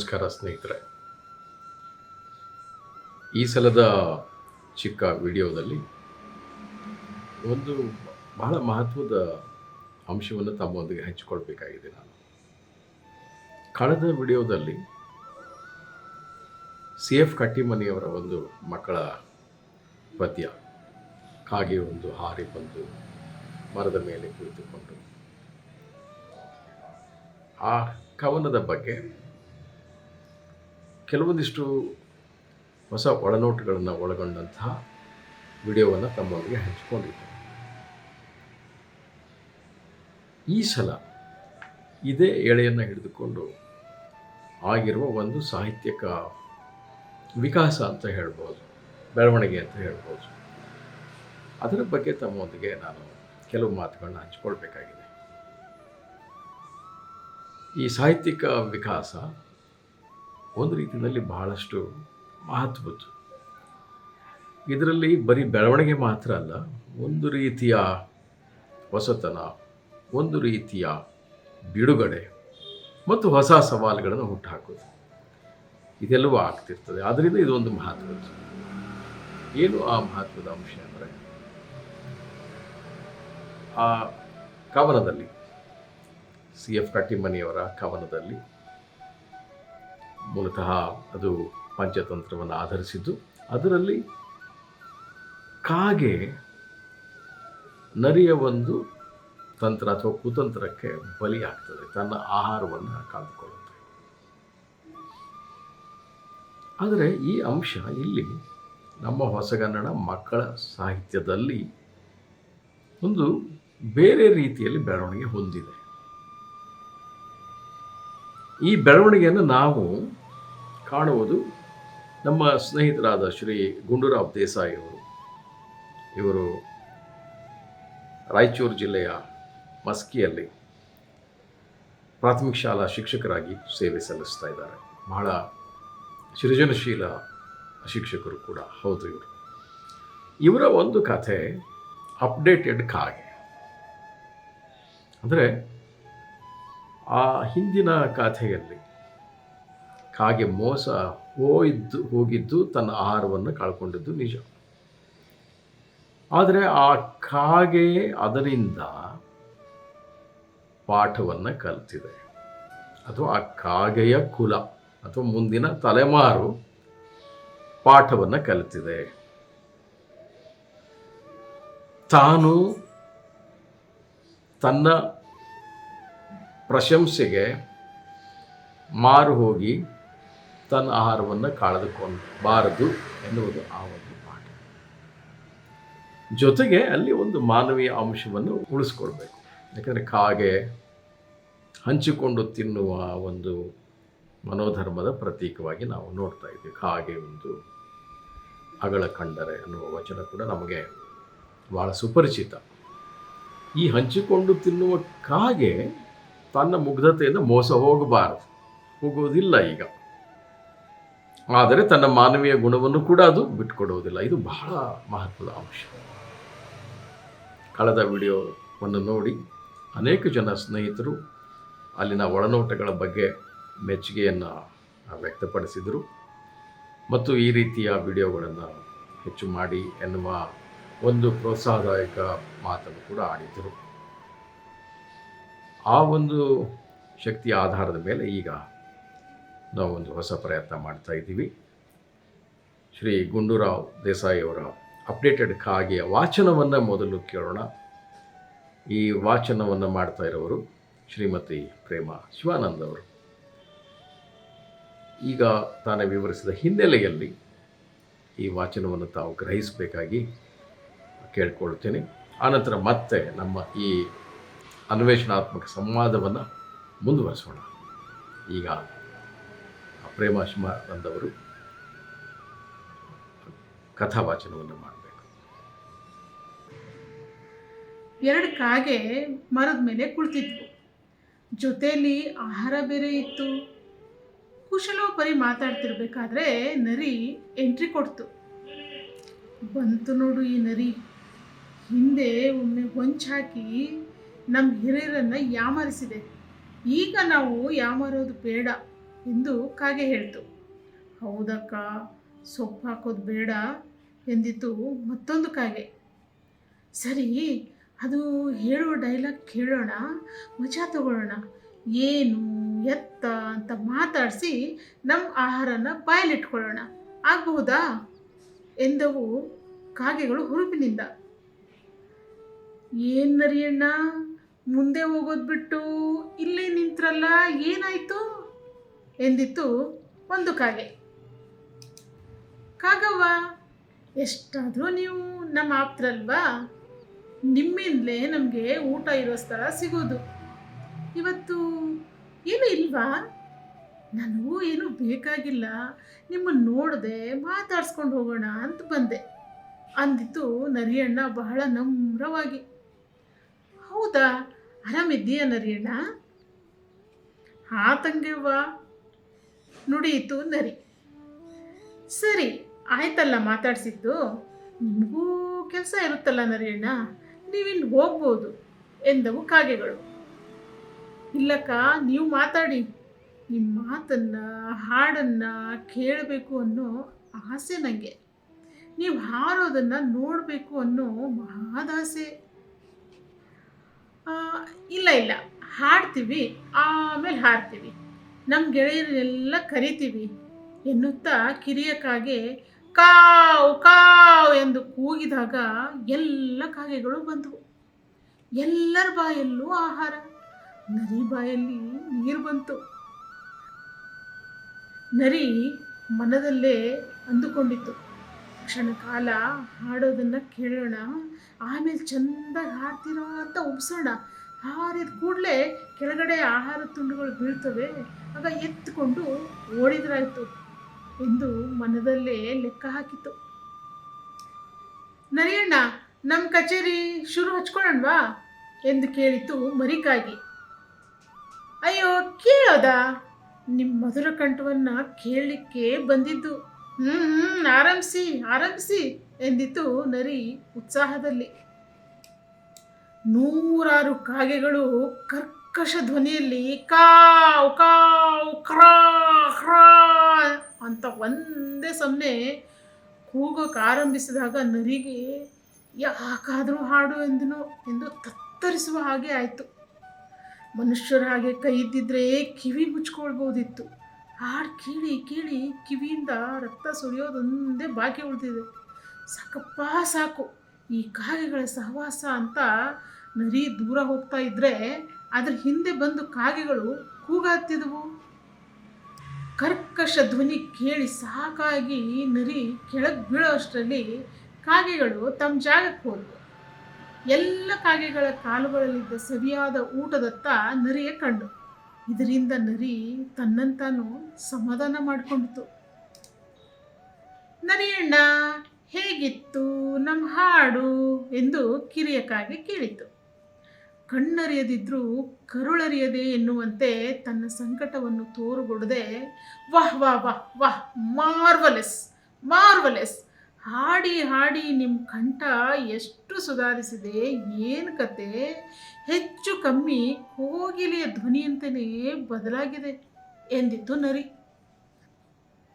ನಮಸ್ಕಾರ ಸ್ನೇಹಿತರೆ. ಈ ಸಲದ ಚಿಕ್ಕ ವಿಡಿಯೋದಲ್ಲಿ ಒಂದು ಬಹಳ ಮಹತ್ವದ ಅಂಶವನ್ನು ತಮ್ಮೊಂದಿಗೆ ಹಂಚಿಕೊಳ್ಬೇಕಾಗಿದೆ ನಾನು. ಕಳೆದ ವಿಡಿಯೋದಲ್ಲಿ ಸಿ ಎಫ್ ಕಟ್ಟಿಮನಿಯವರ ಒಂದು ಮಕ್ಕಳ ಪದ್ಯ ಕಾಗೆ ಒಂದು ಹಾರಿ ಬಂದು ಮರದ ಮೇಲೆ ಕುಳಿತುಕೊಂಡು ಆ ಕವನದ ಬಗ್ಗೆ ಕೆಲವೊಂದಿಷ್ಟು ಹೊಸ ಒಳನೋಟಗಳನ್ನು ಒಳಗೊಂಡಂತಹ ವಿಡಿಯೋವನ್ನು ತಮ್ಮೊಂದಿಗೆ ಹಂಚಿಕೊಂಡಿದ್ದೆ. ಈ ಸಲ ಇದೇ ಎಳೆಯನ್ನು ಹಿಡಿದುಕೊಂಡು ಆಗಿರುವ ಒಂದು ಸಾಹಿತ್ಯಕ ವಿಕಾಸ ಅಂತ ಹೇಳ್ಬೋದು, ಬೆಳವಣಿಗೆ ಅಂತ ಹೇಳ್ಬೋದು. ಅದರ ಬಗ್ಗೆ ತಮ್ಮೊಂದಿಗೆ ನಾನು ಕೆಲವು ಮಾತುಗಳನ್ನ ಹಂಚಿಕೊಳ್ಬೇಕಾಗಿದೆ. ಈ ಸಾಹಿತ್ಯಿಕ ವಿಕಾಸ ಒಂದು ರೀತಿಯಲ್ಲಿ ಬಹಳಷ್ಟು ಮಹತ್ವದ್ದು. ಇದರಲ್ಲಿ ಬರೀ ಬೆಳವಣಿಗೆ ಮಾತ್ರ ಅಲ್ಲ, ಒಂದು ರೀತಿಯ ಹೊಸತನ, ಒಂದು ರೀತಿಯ ಬಿಡುಗಡೆ ಮತ್ತು ಹೊಸ ಸವಾಲುಗಳನ್ನು ಹುಟ್ಟುಹಾಕೋದು ಇದೆಲ್ಲವೂ ಆಗ್ತಿರ್ತದೆ. ಆದ್ದರಿಂದ ಇದೊಂದು ಮಹತ್ವದ್ದು. ಏನು ಆ ಮಹತ್ವದ ಅಂಶ ಅಂದರೆ, ಆ ಕವನದಲ್ಲಿ, ಸಿ ಎಫ್ ಕಟ್ಟಿಮನಿಯವರ ಕವನದಲ್ಲಿ ಮೂಲತಃ ಅದು ಪಂಚತಂತ್ರವನ್ನು ಆಧರಿಸಿದ್ದು, ಅದರಲ್ಲಿ ಕಾಗೆ ನರಿಯ ಒಂದು ತಂತ್ರ ಅಥವಾ ಕುತಂತ್ರಕ್ಕೆ ಬಲಿಯಾಗ್ತದೆ, ತನ್ನ ಆಹಾರವನ್ನು ಕಾದುಕೊಳ್ಳುತ್ತೆ ಆದರೆ ಈ ಅಂಶ ಇಲ್ಲಿ ನಮ್ಮ ಹೊಸಗನ್ನಡ ಮಕ್ಕಳ ಸಾಹಿತ್ಯದಲ್ಲಿ ಒಂದು ಬೇರೆ ರೀತಿಯಲ್ಲಿ ಬೆಳವಣಿಗೆ ಹೊಂದಿದೆ. ಈ ಬೆಳವಣಿಗೆಯನ್ನು ನಾವು ಕಾಣುವುದು ನಮ್ಮ ಸ್ನೇಹಿತರಾದ ಶ್ರೀ ಗುಂಡೂರಾವ್ ದೇಸಾಯಿ ಅವರು. ಇವರು ರಾಯಚೂರು ಜಿಲ್ಲೆಯ ಮಸ್ಕಿಯಲ್ಲಿ ಪ್ರಾಥಮಿಕ ಶಾಲಾ ಶಿಕ್ಷಕರಾಗಿ ಸೇವೆ ಸಲ್ಲಿಸ್ತಾ ಇದ್ದಾರೆ. ಬಹಳ ಸೃಜನಶೀಲ ಶಿಕ್ಷಕರು ಕೂಡ ಹೌದು ಇವರು. ಇವರ ಒಂದು ಕಥೆ ಅಪ್ಡೇಟೆಡ್ ಕಾಗೆ. ಅಂದರೆ ಆ ಹಿಂದಿನ ಕಥೆಯಲ್ಲಿ ಕಾಗೆ ಮೋಸ ಹೋಯಿದ್ದು ಹೋಗಿದ್ದು ತನ್ನ ಆಹಾರವನ್ನು ಕಳ್ಕೊಂಡಿದ್ದು ನಿಜ. ಆದರೆ ಆ ಕಾಗೆ ಅದರಿಂದ ಪಾಠವನ್ನು ಕಲ್ತಿದೆ. ಅಥವಾ ಆ ಕಾಗೆಯ ಕುಲ, ಅಥವಾ ಮುಂದಿನ ತಲೆಮಾರು ಪಾಠವನ್ನು ಕಲಿತಿದೆ. ತಾನು ತನ್ನ ಪ್ರಶಂಸೆಗೆ ಮಾರು ಹೋಗಿ ತನ್ನ ಆಹಾರವನ್ನು ಕಳೆದುಕೊಂಡಬಾರದು ಎನ್ನುವುದು ಆ ಒಂದು ಪಾಠ. ಜೊತೆಗೆ ಅಲ್ಲಿ ಒಂದು ಮಾನವೀಯ ಅಂಶವನ್ನು ಉಳಿಸ್ಕೊಳ್ಬೇಕು. ಯಾಕಂದರೆ ಕಾಗೆ ಹಂಚಿಕೊಂಡು ತಿನ್ನುವ ಒಂದು ಮನೋಧರ್ಮದ ಪ್ರತೀಕವಾಗಿ ನಾವು ನೋಡ್ತಾ ಇದ್ದೀವಿ. ಕಾಗೆ ಒಂದು ಅಗಳ ಕಂಡರೆ ಅನ್ನುವ ವಚನ ಕೂಡ ನಮಗೆ ಭಾಳ ಸುಪರಿಚಿತ. ಈ ಹಂಚಿಕೊಂಡು ತಿನ್ನುವ ಕಾಗೆ ತನ್ನ ಮುಗ್ಧತೆಯಿಂದ ಮೋಸ ಹೋಗಬಾರದು. ಹೋಗೋದಿಲ್ಲ ಈಗ. ಆದರೆ ತನ್ನ ಮಾನವೀಯ ಗುಣವನ್ನು ಕೂಡ ಅದು ಬಿಟ್ಟುಕೊಡುವುದಿಲ್ಲ. ಇದು ಬಹಳ ಮಹತ್ವದ ಅಂಶ. ಕಳೆದ ವಿಡಿಯೋವನ್ನು ನೋಡಿ ಅನೇಕ ಜನ ಸ್ನೇಹಿತರು ಅಲ್ಲಿನ ಒಳನೋಟಗಳ ಬಗ್ಗೆ ಮೆಚ್ಚುಗೆಯನ್ನು ವ್ಯಕ್ತಪಡಿಸಿದರು. ಮತ್ತು ಈ ರೀತಿಯ ವಿಡಿಯೋಗಳನ್ನು ಹೆಚ್ಚು ಮಾಡಿ ಎನ್ನುವ ಒಂದು ಪ್ರೋತ್ಸಾಹದಾಯಕ ಮಾತನ್ನು ಕೂಡ ಆಡಿದರು ಆ ಒಂದು ಶಕ್ತಿಯ ಆಧಾರದ ಮೇಲೆ ಈಗ ನಾವು ಒಂದು ಹೊಸ ಪ್ರಯತ್ನ ಮಾಡ್ತಾ ಇದ್ದೀವಿ. ಶ್ರೀ ಗುಂಡೂರಾವ್ ದೇಸಾಯಿ ಅವರ ಅಪ್ಡೇಟೆಡ್ ಕಾಗೆಯ ವಾಚನವನ್ನು ಮೊದಲು ಕೇಳೋಣ. ಈ ವಾಚನವನ್ನು ಮಾಡ್ತಾ ಇರೋರು ಶ್ರೀಮತಿ ಪ್ರೇಮ ಶಿವಾನಂದ ಅವರು. ಈಗ ತಾನೇ ವಿವರಿಸಿದ ಹಿನ್ನೆಲೆಯಲ್ಲಿ ಈ ವಾಚನವನ್ನು ತಾವು ಗ್ರಹಿಸಬೇಕಾಗಿ ಕೇಳ್ಕೊಳ್ತೇನೆ. ಆನಂತರ ಮತ್ತೆ ನಮ್ಮ ಈ ಅನ್ವೇಷಣಾತ್ಮಕ ಸಂವಾದವನ್ನು ಮುಂದುವರಿಸೋಣ. ಈಗ ಪ್ರೇಮ ಬಂದವರು ಕಥಾವಾಚನವನ್ನು ಮಾಡಬೇಕು. ಎರಡು ಕಾಗೆ ಮರದ ಮೇಲೆ ಕುಳಿತಿದ್ವು. ಜೊತೆಯಲ್ಲಿ ಆಹಾರ ಬೇರೆ ಇತ್ತು. ಕುಶಲೋಪರಿ ಮಾತಾಡ್ತಿರ್ಬೇಕಾದ್ರೆ ನರಿ ಎಂಟ್ರಿ ಕೊಡ್ತು. ಬಂತು ನೋಡು ಈ ನರಿ. ಹಿಂದೆ ಒಮ್ಮೆ ಹಾಕಿ ನಮ್ಮ ಹಿರಿಯರನ್ನು ಯಾಮಾರಿಸಿದೆ. ಈಗ ನಾವು ಯಾಮರೋದು ಬೇಡ. ಎಂದು ಕಾಗೆ ಹೇಳ್ತು. ಹೌದಕ್ಕ, ಸೊಪ್ಪು ಹಾಕೋದು ಬೇಡ ಎಂದಿತು ಮತ್ತೊಂದು ಕಾಗೆ. ಸರಿ, ಅದು ಹೇಳುವ ಡೈಲಾಗ್ ಕೇಳೋಣ, ಮಜಾ ತಗೊಳ್ಳೋಣ. ಏನು ಎತ್ತ ಅಂತ ಮಾತಾಡಿಸಿ ನಮ್ಮ ಆಹಾರನ ಬಾಯಲ್ಲಿಟ್ಕೊಳ್ಳೋಣ. ಆಗಬಹುದಾ? ಎಂದವು ಕಾಗೆಗಳು ಹುರುಪಿನಿಂದ. ಏನು ನರಿಯಣ್ಣ, ಮುಂದೆ ಹೋಗೋದು ಬಿಟ್ಟು ಇಲ್ಲೇ ನಿಂತ್ರಲ್ಲ, ಏನಾಯ್ತು? ಎಂದಿತ್ತು ಒಂದು ಕಾಗೆ. ಕಾಗವ್ವ, ಎಷ್ಟಾದರೂ ನೀವು ನಮ್ಮ ಆಪ್ತರಲ್ವಾ? ನಿಮ್ಮಿಂದಲೇ ನಮಗೆ ಊಟ ಇರೋ ಸ್ಥಳ ಸಿಗೋದು. ಇವತ್ತು ಏನು ಇಲ್ವಾ? ನನಗೂ ಏನು ಬೇಕಾಗಿಲ್ಲ. ನಿಮ್ಮನ್ನು ನೋಡದೆ ಮಾತಾಡ್ಸ್ಕೊಂಡು ಹೋಗೋಣ ಅಂತ ಬಂದೆ. ಅಂದಿತ್ತು ನರಿಯಣ್ಣ ಬಹಳ ನಮ್ರವಾಗಿ. ಹೌದಾ? ಆರಾಮಿದ್ದೀಯ ನರಿಯಣ್ಣ? ಹಾ ತಂಗಿವ್ವ ನುಡಿಯಿತು ನರಿ ಸರಿ, ಆಯ್ತಲ್ಲ ಮಾತಾಡಿಸಿದ್ದು? ನಿಮಗೂ ಕೆಲಸ ಇರುತ್ತಲ್ಲ ನರಿಯಣ್ಣ ನೀವಿಲ್ಲಿ ಹೋಗ್ಬೋದು ಎಂದವು ಕಾಗೆಗಳು. ಇಲ್ಲಕ್ಕ, ನೀವು ಮಾತಾಡಿ. ನಿಮ್ಮ ಮಾತನ್ನು, ಹಾಡನ್ನು ಕೇಳಬೇಕು ಅನ್ನೋ ಆಸೆ ನನಗೆ ನೀವು ಹಾರೋದನ್ನು ನೋಡಬೇಕು ಅನ್ನೋ ಮಹಾದಾಸೆ. ಇಲ್ಲ ಇಲ್ಲ. ಹಾಡ್ತೀವಿ, ಆಮೇಲೆ ಹಾಡ್ತೀವಿ ನಮ್ಮ ಗೆಳೆಯರನ್ನೆಲ್ಲ ಕರಿತೀವಿ ಎನ್ನುತ್ತಾ ಕಿರಿಯ ಕಾಗೆ ಕಾವ್ ಕಾವ್ ಎಂದು ಕೂಗಿದಾಗ ಎಲ್ಲ ಕಾಗೆಗಳು ಬಂದವು. ಎಲ್ಲರ ಬಾಯಲ್ಲೂ ಆಹಾರ, ನರಿ ಬಾಯಲ್ಲಿ ನೀರು ಬಂತು. ನರಿ ಮನದಲ್ಲೇ ಅಂದುಕೊಂಡಿತ್ತು. ಕ್ಷಣಕಾಲ ಹಾಡೋದನ್ನು ಕೇಳೋಣ, ಆಮೇಲೆ ಚೆಂದಾಗಿ ಹಾಡ್ತಿರೋ ಅಂತ ಉಬ್ಸೋಣ. ಹಾರಿದ ಕೂಡಲೇ ಕೆಳಗಡೆ ಆಹಾರ ತುಂಡುಗಳು ಬೀಳ್ತವೆ. ಆಗ ಎತ್ತುಕೊಂಡು ಓಡಿದ್ರಾಯ್ತು ಎಂದು ಮನದಲ್ಲೇ ಲೆಕ್ಕ ಹಾಕಿತು ನರಿಯಣ್ಣ ನಮ್ಮ ಕಚೇರಿ ಶುರು ಹಚ್ಕೊಳ್ಳೋಣವಾ? ಎಂದು ಕೇಳಿತು ಮರಿಕಾಗಿ. ಅಯ್ಯೋ, ಕೇಳೋದಾ? ನಿಮ್ಮ ಮಧುರ ಕಂಠವನ್ನು ಕೇಳಲಿಕ್ಕೆ ಬಂದಿದ್ದು. ಹ್ಞೂ ಹ್ಞೂ ಆರಂಭಿಸಿ ಆರಂಭಿಸಿ ಎಂದಿತು ನರಿ ಉತ್ಸಾಹದಲ್ಲಿ. ನೂರಾರು ಕಾಗೆಗಳು ಕರ್ಕಶ ಧ್ವನಿಯಲ್ಲಿ ಕಾವ್ ಕಾವ್, ಕ್ರಾ ಕ್ರಾ ಅಂತ ಒಂದೇ ಸೊನ್ನೆ ಕೂಗೋಕೆ ಆರಂಭಿಸಿದಾಗ ನರಿಗೆ ಯಾಕಾದರೂ ಹಾಡು ಎಂದನು ಎಂದು ತತ್ತರಿಸುವ ಹಾಗೆ ಆಯಿತು. ಮನುಷ್ಯರ ಹಾಗೆ ಕೈ ಇದ್ದಿದ್ರೆ ಕಿವಿ ಮುಚ್ಕೊಳ್ಬೋದಿತ್ತು. ಹಾಡು ಕೇಳಿ ಕೇಳಿ ಕಿವಿಯಿಂದ ರಕ್ತ ಸುರಿಯೋದೊಂದೇ ಬಾಕಿ ಉಳಿದಿದೆ. ಸಾಕಪ್ಪ ಸಾಕು. ಈ ಕಾಗೆಗಳ ಸಹವಾಸ ಅಂತ ನರಿ ದೂರ ಹೋಗ್ತಾ ಇದ್ರೆ ಅದ್ರ ಹಿಂದೆ ಬಂದು ಕಾಗೆಗಳು ಕೂಗಾಡ್ತಿದ್ವು ಕರ್ಕಶ ಧ್ವನಿ ಕೇಳಿ ಸಾಕಾಗಿ ನರಿ ಕೆಳಗೆ ಬೀಳೋ ಅಷ್ಟರಲ್ಲಿ ಕಾಗೆಗಳು ತಮ್ಮ ಜಾಗಕ್ಕೆ ಹೋದವು. ಎಲ್ಲ ಕಾಗೆಗಳ ಕಾಲುಗಳಲ್ಲಿದ್ದ ಸರಿಯಾದ ಊಟದತ್ತ ನರಿಯೇ ಕಂಡು. ಇದರಿಂದ ನರಿ ತನ್ನಂತಾನು ಸಮಾಧಾನ ಮಾಡಿಕೊಂಡಿತು ನರಿಯಣ್ಣ ಹೇಗಿತ್ತು ನಮ್ಮ ಹಾಡು ಎಂದು ಕಿರಿಯ ಕಾಗೆ ಕೇಳಿತು ಕಣ್ಣರಿಯದಿದ್ರೂ ಕರುಳರಿಯದೆ ಎನ್ನುವಂತೆ ತನ್ನ ಸಂಕಟವನ್ನು ತೋರುಗೊಡದೆ, ವಾಹ್ ವಾಹ್ ವಾಹ್ ವಾಹ್, ಮಾರ್ವಲೆಸ್ ಮಾರ್ವಲೆಸ್, ಹಾಡಿ ಹಾಡಿ ನಿಮ್ಮ ಕಂಠ ಎಷ್ಟು ಸುಧಾರಿಸಿದೆ, ಏನು ಕತೆ? ಹೆಚ್ಚು ಕಮ್ಮಿ ಕೋಗಿಲೆಯ ಧ್ವನಿಯಂತೆಯೇ ಬದಲಾಗಿದೆ ಎಂದಿತ್ತು ನರಿ.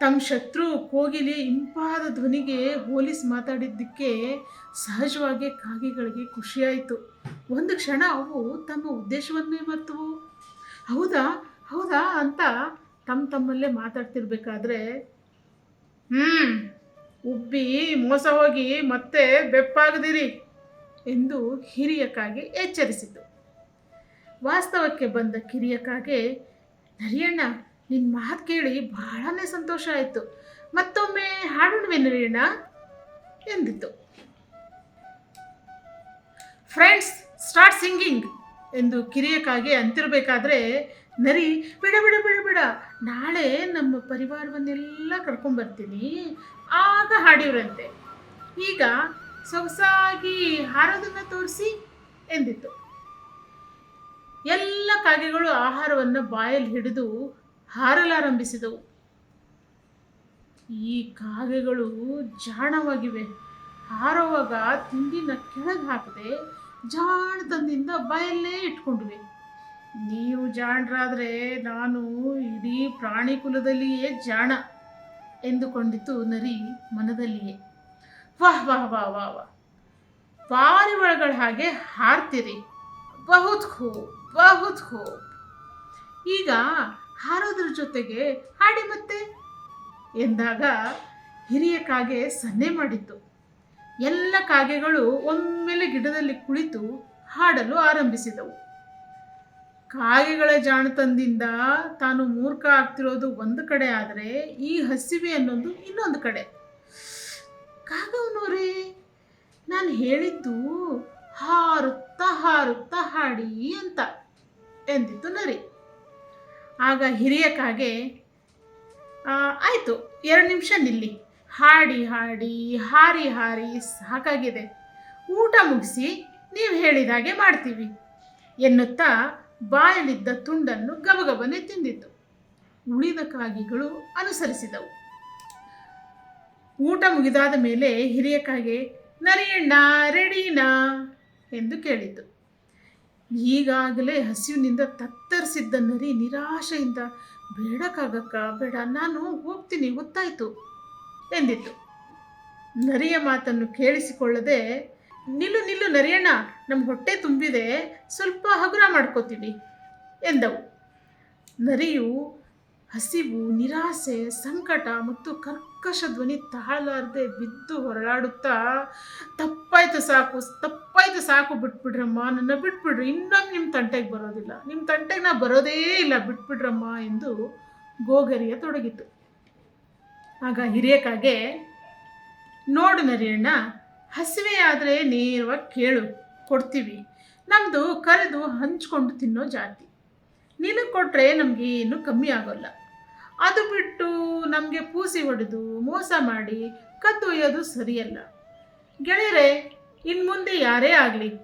ತಮ್ಮ ಶತ್ರು ಕೋಗಿಲೆ ಇಂಪಾದ ಧ್ವನಿಗೆ ಹೋಲಿಸಿ ಮಾತಾಡಿದ್ದಕ್ಕೆ ಸಹಜವಾಗಿ ಕಾಗೆಗಳಿಗೆ ಖುಷಿಯಾಯಿತು. ಒಂದು ಕ್ಷಣ ಅವು ತಮ್ಮ ಉದ್ದೇಶವನ್ನೇ ಮರ್ತವು. ಹೌದಾ? ಹೌದಾ ಅಂತ ತಮ್ಮ ತಮ್ಮಲ್ಲೇ ಮಾತಾಡ್ತಿರ್ಬೇಕಾದ್ರೆ ಹ್ಞೂ ಉಬ್ಬಿ ಮೋಸ ಹೋಗಿ ಮತ್ತೆ ಬೆಪ್ಪಾಗದಿರಿ ಎಂದು ಹಿರಿಯ ಕಾಗೆ ಎಚ್ಚರಿಸಿತು. ವಾಸ್ತವಕ್ಕೆ ಬಂದ ಕಿರಿಯ ಕಾಗೆ, ನರಿಯಣ್ಣ ನಿನ್ನ ಮಾತು ಕೇಳಿ ಬಹಳನೇ ಸಂತೋಷ ಆಯಿತು. ಮತ್ತೊಮ್ಮೆ ಹಾಡೋಣವೇ ನರಿಯಣ್ಣ ಎಂದಿತು. ಫ್ರೆಂಡ್ಸ್ ಸ್ಟಾರ್ಟ್ ಸಿಂಗಿಂಗ್ ಎಂದು ಕಿರಿಯಕ್ಕಾಗಿ ಕಾಗೆ ಅಂತಿರಬೇಕಾದ್ರೆ, ನರಿ, ಬಿಡ ಬಿಡ ಬಿಡ ಬಿಡ, ನಾಳೆ ನಮ್ಮ ಪರಿವಾರವನ್ನೆಲ್ಲ ಕರ್ಕೊಂಡ್ಬರ್ತೀನಿ ಆಗ ಹಾಡಿವ್ರಂತೆ. ಈಗ ಸೊಗಸಾಗಿ ಹಾರೋದನ್ನು ತೋರಿಸಿ ಎಂದಿತ್ತು ಎಲ್ಲ ಕಾಗೆಗಳು ಆಹಾರವನ್ನು ಬಾಯಲ್ಲಿ ಹಿಡಿದು ಹಾರಲಾರಂಭಿಸಿದವು. ಈ ಕಾಗೆಗಳು ಜಾಣವಾಗಿವೆ. ಹಾರುವಾಗ ತಿಂಡಿನ ಕೆಳಗೆ ಹಾಕದೆ ಜಾಣತನದಿಂದ ಬಯಲ್ಲೇ ಇಟ್ಕೊಂಡಿವೆ. ನೀವು ಜಾಣರಾದರೆ ನಾನು ಇಡೀ ಪ್ರಾಣಿ ಕುಲದಲ್ಲಿಯೇ ಜಾಣ ಎಂದುಕೊಂಡಿತು ನರಿ ಮನದಲ್ಲಿಯೇ. ವಾಹ್ ವಾಹ್ ವಾಹ್ ವಾಹ್ ವಾಹ್. ಪಾರಿವಾಳಗಳ ಹಾಗೆ ಹಾರ್ತಿರಿ. ಬಹುತ್ ಖೂಬ್ ಬಹುತ್ ಖೂಬ್. ಈಗ ಹಾರೋದ್ರ ಜೊತೆಗೆ ಹಾಡಿ ಮತ್ತೆ ಎಂದಾಗ ಹಿರಿಯ ಕಾಗೆ ಸನ್ನೆ ಮಾಡಿತ್ತು. ಎಲ್ಲ ಕಾಗೆಗಳು ಒಮ್ಮೆಲೆ ಗಿಡದಲ್ಲಿ ಕುಳಿತು ಹಾಡಲು ಆರಂಭಿಸಿದವು. ಕಾಗೆಗಳ ಜಾಣತನದಿಂದ ತಾನು ಮೂರ್ಖ ಆಗ್ತಿರೋದು ಒಂದು ಕಡೆ ಆದರೆ ಈ ಹಸಿವೆ ಅನ್ನೋದು ಇನ್ನೊಂದು ಕಡೆ. ಕಾಗವನವರೇ, ನಾನು ಹೇಳಿದ್ದು ಹಾರುತ್ತಾ ಹಾರುತ್ತಾ ಹಾಡಿ ಅಂತ ಎಂದಿತ್ತು ನರಿ. ಆಗ ಹಿರಿಯ ಕಾಗೆ ಆಯಿತು, ಎರಡು ನಿಮಿಷ ನಿಲ್ಲಿ. ಹಾಡಿ ಹಾಡಿ, ಹಾರಿ ಹಾರಿ, ಸಾಕಾಗಿದೆ. ಊಟ ಮುಗಿಸಿ ನೀವು ಹೇಳಿದ ಹಾಗೆ ಮಾಡ್ತೀವಿ. ಎನ್ನುತ್ತಾ ಬಾಯಲಿದ್ದ ತುಂಡನ್ನು ಗಬಗಬನೆ ತಿಂದಿತು ಉಳಿದ ಕಾಗಿಗಳು ಅನುಸರಿಸಿದವು. ಊಟ ಮುಗಿದಾದ ಮೇಲೆ ಹಿರಿಯ ಕಾಗೆ, ನರಿಯಣ್ಣ, ರೆಡಿನಾ? ಎಂದು ಕೇಳಿತು ಈಗಾಗಲೇ ಹಸಿವಿನಿಂದ ತತ್ತರಿಸಿದ್ದ ನರಿ ನಿರಾಶೆಯಿಂದ ಬೇಡಕ್ಕಾಗಕ್ಕ, ಬೇಡ, ನಾನು ಹೋಗ್ತೀನಿ, ಗೊತ್ತಾಯಿತು ಎಂದಿತ್ತು. ನರಿಯ ಮಾತನ್ನು ಕೇಳಿಸಿಕೊಳ್ಳದೆ, ನಿಲ್ಲು ನಿಲ್ಲು ನರಿಯಣ್ಣ ನಮ್ಮ ಹೊಟ್ಟೆ ತುಂಬಿದೆ, ಸ್ವಲ್ಪ ಹಗುರ ಮಾಡ್ಕೋತೀವಿ ಎಂದವು. ನರಿಯು ಹಸಿವು, ನಿರಾಸೆ, ಸಂಕಟ ಮತ್ತು ಕರ್ಕಶ ಧ್ವನಿ ತಾಳಲಾರದೆ ಬಿದ್ದು ಹೊರಳಾಡುತ್ತಾ ತಪ್ಪಾಯ್ತು ಸಾಕು ತಪ್ಪಾಯ್ತು ಸಾಕು ಬಿಟ್ಬಿಡ್ರಮ್ಮ, ನನ್ನ ಬಿಟ್ಬಿಡ್ರಿ ಇನ್ನೊಮ್ಮೆ ನಿಮ್ಮ ತಂಟೆಗೆ ಬರೋದಿಲ್ಲ. ನಿಮ್ಮ ತಂಟೆಗೆ ನಾ ಬರೋದೇ ಇಲ್ಲ, ಬಿಟ್ಬಿಡ್ರಮ್ಮ ಎಂದು ಗೋಗರಿಯ ತೊಡಗಿತು. ಆಗ ಹಿರಿಯಕಾಗೆ, ನೋಡು ನರಿಯಣ್ಣ ಹಸಿವೆ ಆದರೆ ನೇರವಾಗಿ ಕೇಳು, ಕೊಡ್ತೀವಿ. ನಮ್ಮದು ಕರೆದು ಹಂಚ್ಕೊಂಡು ತಿನ್ನೋ ಜಾತಿ. ನಿನಗೆ ಕೊಟ್ಟರೆ ನಮಗೇನು ಕಮ್ಮಿ ಆಗೋಲ್ಲ. ಅದು ಬಿಟ್ಟು ನಮಗೆ ಪೂಸಿ ಹೊಡೆದು ಮೋಸ ಮಾಡಿ ಕತ್ತೊಯ್ಯೋದು ಸರಿಯಲ್ಲ. ಗೆಳೆಯರೆ ಇನ್ನು ಮುಂದೆ ಯಾರೇ ಆಗಲಿ,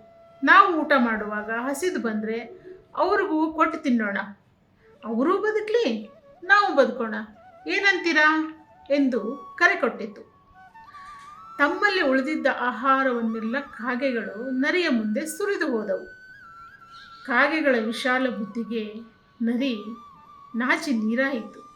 ನಾವು ಊಟ ಮಾಡುವಾಗ ಹಸಿದು ಬಂದರೆ ಅವ್ರಿಗೂ ಕೊಟ್ಟು ತಿನ್ನೋಣ. ಅವರೂ ಬದುಕಲಿ, ನಾವು ಬದುಕೋಣ. ಏನಂತೀರಾ? ಎಂದು ಕರೆ ಕೊಟ್ಟಿತು. ತಮ್ಮಲ್ಲಿ ಉಳಿದಿದ್ದ ಆಹಾರವನ್ನೆಲ್ಲ ಕಾಗೆಗಳು ನರಿಯ ಮುಂದೆ ಸುರಿದು ಹೋದವು. ಕಾಗೆಗಳ ವಿಶಾಲ ಬುದ್ಧಿಗೆ ನರಿ ನಾಚಿ ನೀರಾಯಿತು.